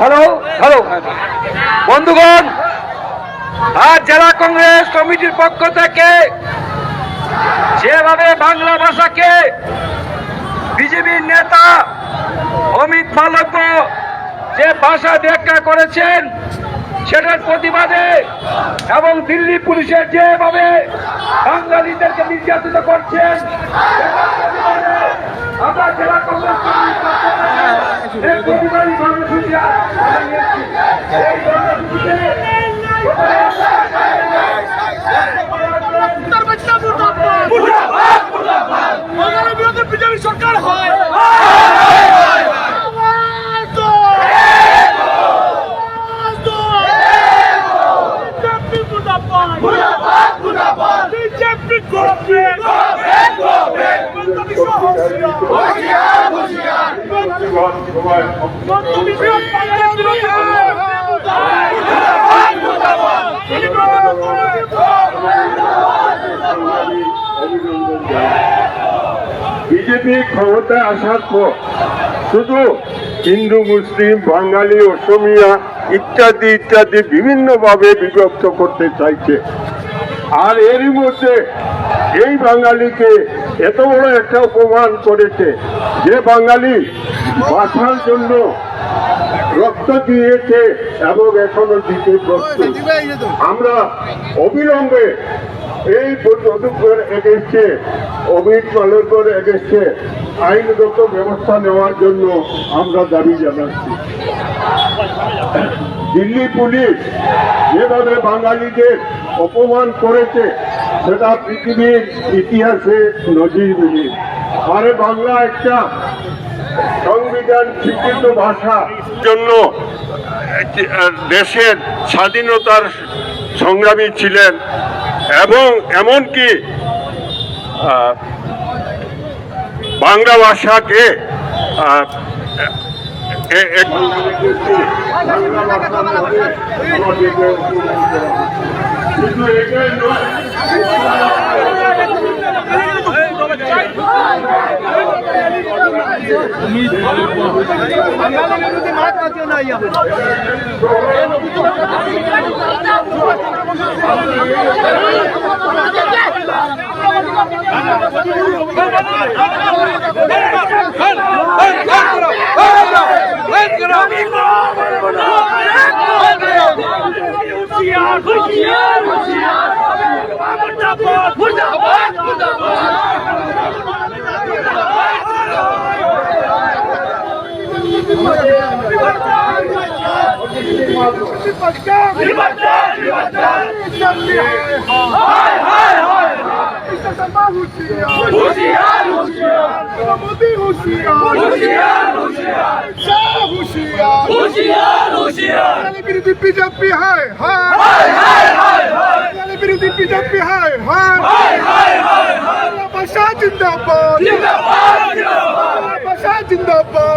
Hello hello বন্ধুগণ আজ জেলা কংগ্রেস কমিটির পক্ষ থেকে যেভাবে বাংলা ভাষাকে বিজেপির নেতা অমিত মালব্য যে ভাষা ব্যাখ্যা করেছেন, সেটার প্রতিবাদে এবং দিল্লি পুলিশের যেভাবে বাঙালিদেরকে নির্যাতিত করছেন আমরা জেলা কংগ্রেস কমিটির পক্ষ থেকে এই প্রতিবাদী কর্মসূচি আমরা নিয়েছি। এই কর্মসূচিতে বাঙালি বিরোধী বিজেপি সরকার হয় বিজেপি বিজেপি ক্ষমতায় আসার পর শুধু হিন্দু, মুসলিম, বাঙালি, অসমিয়া ইত্যাদি ইত্যাদি বিভিন্নভাবে বিভক্ত করতে চাইছে। আর এরই মধ্যে এই বাঙালিকে এত বড় একটা অপমান করেছে যে বাঙালি বাঁচার জন্য রক্ত দিয়েছে এবং এখনও দিতে প্রস্তুত। আমরা অবিলম্বে এই পদক্ষেপের এগেছে অমিত মালকর এগেছে আইনগত ব্যবস্থা নেওয়ার জন্য আমরা দাবি জানাচ্ছি। দিল্লি পুলিশ যেভাবে বাঙালিদের অপমান করেছে সেটা পৃথিবীর ইতিহাসে নজিরবিহীন আরে বাংলা একটা সংবিধান স্বীকৃত ভাষা। জন্য দেশের স্বাধীনতার সংগ্রামী ছিলেন এবং এমনকি বাংলা ভাষাকে Hey! বিজেপি হয় বিরোধী বিজেপি হয় জিন্দাবাদ জিন্দাবাদ